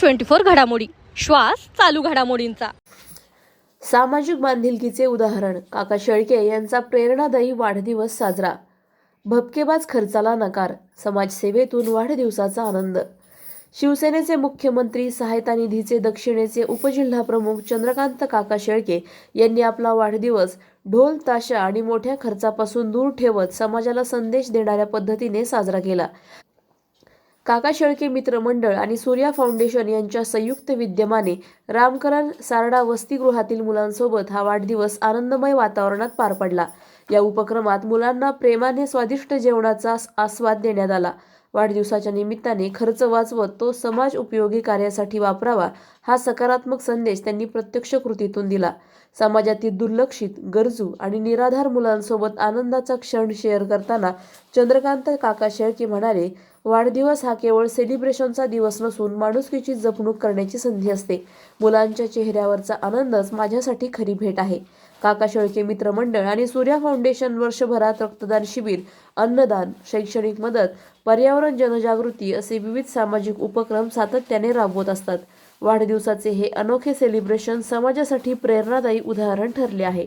Twenty four घडामोडी. श्वास चालू घडामोडींचा. सामाजिक बांधिलकीचे उदाहरण. काका शेळके यांचा प्रेरणादायी वाढदिवस साजरा. भपकेबाज खर्चाला नकार. समाजसेवेतून वाढदिवसाचा आनंद. शिवसेनेचे मुख्यमंत्री सहायता निधीचे दक्षिणेचे उपजिल्हाप्रमुख चंद्रकांत काका शेळके यांनी आपला वाढदिवस ढोल ताशा आणि मोठ्या खर्चापासून दूर ठेवत समाजाला संदेश देणाऱ्या पद्धतीने साजरा केला. काका शेळके मित्रमंडळ आणि सूर्या फाउंडेशन यांच्या संयुक्त विद्यमाने रामकरण सारडा वसतिगृहातील मुलांसोबत हा वाढदिवस आनंदमय वातावरणात पार पडला. या उपक्रमात मुलांना प्रेमाने स्वादिष्ट जेवणाचा आस्वाद देण्यात आला. वाढदिवसाच्या निमित्ताने खर्च वाचवत तो समाज उपयोगी कार्यासाठी वापरावा हा सकारात्मक संदेश त्यांनी प्रत्यक्ष कृतीतून दिला. समाजातील दुर्लक्षित गरजू आणि निराधार मुलांसोबत आनंदाचा क्षण शेअर करताना चंद्रकांत काका शेळके म्हणाले वाढदिवस हा केवळ सेलिब्रेशनचा दिवस नसून माणुसकीची जपणूक करण्याची संधी असते. मुलांच्या चेहऱ्यावरचा आनंदच माझ्यासाठी खरी भेट आहे. काका शेळके मित्रमंडळ आणि सूर्या फाउंडेशन वर्षभरात रक्तदान शिबिर अन्नदान शैक्षणिक मदत पर्यावरण जनजागृती असे विविध सामाजिक उपक्रम सातत्याने राबवत असतात. वाढदिवसाचे हे अनोखे सेलिब्रेशन समाजासाठी प्रेरणादायी उदाहरण ठरले आहे.